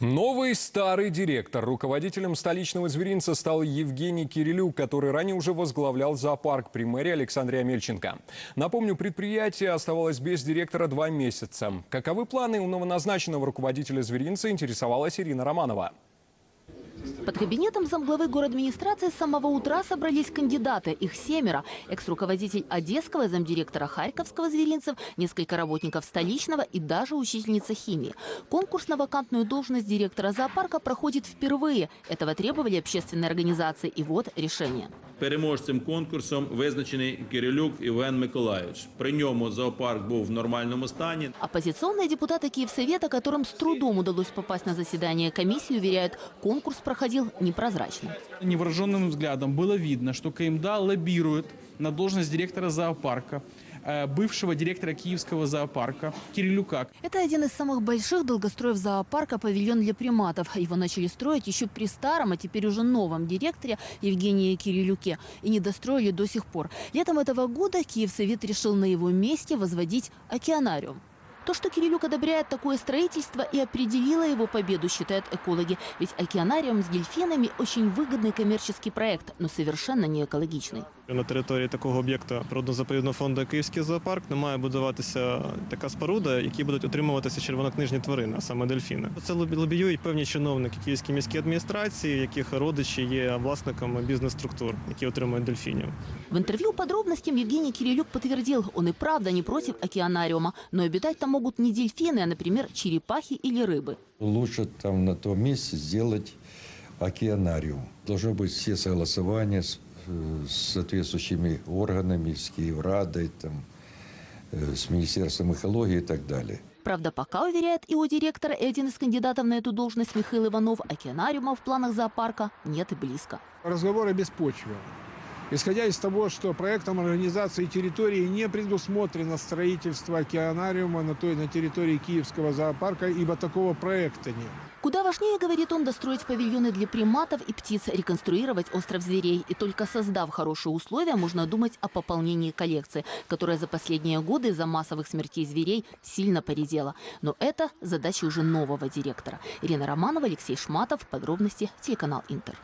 Новый старый директор. Руководителем столичного зверинца стал Евгений Кирилюк, который ранее уже возглавлял зоопарк при мэрии Александре Амельченко. Напомню, предприятие оставалось без директора два месяца. Каковы планы у новоназначенного руководителя зверинца, интересовалась Ирина Романова. Под кабинетом замглавы администрации с самого утра собрались кандидаты. Их семеро. Экс-руководитель Одесского, замдиректора Харьковского зверинцев, несколько работников столичного и даже учительница химии. Конкурс на вакантную должность директора зоопарка проходит впервые. Этого требовали общественные организации. И вот решение. Переможцем конкурсом визначений Кирилюк Євген Миколайович. При ньому зоопарк був в нормальному стані. Оппозиционные депутаты Киевсовета, которым с трудом удалось попасть на заседание комиссии, уверяют, конкурс проходил непрозрачно. Невооруженным взглядом было видно, что КМДА лоббирует на должность директора зоопарка, э, бывшего директора Киевского зоопарка Кирилюка. Это один из самых больших долгостроев зоопарка «Павильон для приматов». Его начали строить еще при старом, а теперь уже новом директоре Евгении Кирилюке. И не достроили до сих пор. Летом этого года Киевсовет решил на его месте возводить океанариум. То, что Кирилюк одобряет такое строительство и определило его победу, считают экологи. Ведь океанариум с дельфинами – очень выгодный коммерческий проект, но совершенно не экологичный. На території такого об'єкта природно-заповідного фонду Київський зоопарк не має будуватися така споруда, які будуть отримуватися червонокнижні тварини, а саме дельфіни. Це лобі- лобіюють певні чиновники Київської міської адміністрації, яких родичі є власниками бізнес-структур, які отримують дельфінів. В интервью подробностям Евгений Кирилюк подтвердил, он и правда не против океанариума, но обитать там могут не дельфины, а, например, черепахи или рыбы. Лучше там на том месте сделать океанариум. Должно быть все согласования с, э, с соответствующими органами, с Киеврадой, там, э, с Министерством экологии и так далее. Правда, пока, уверяет его директор и один из кандидатов на эту должность Михаил Иванов, океанариума в планах зоопарка нет и близко. разговоры беспочвенны. Исходя из того, что проектом организации территории не предусмотрено строительство океанариума на той на территории Киевского зоопарка, ибо такого проекта нет. Куда важнее, говорит он, достроить павильоны для приматов и птиц, реконструировать остров зверей. И только создав хорошие условия, можно думать о пополнении коллекции, которая за последние годы из-за массовых смертей зверей сильно поредела. Но это задача уже нового директора. Ирина Романова, Алексей Шматов. Подробности телеканал Интер.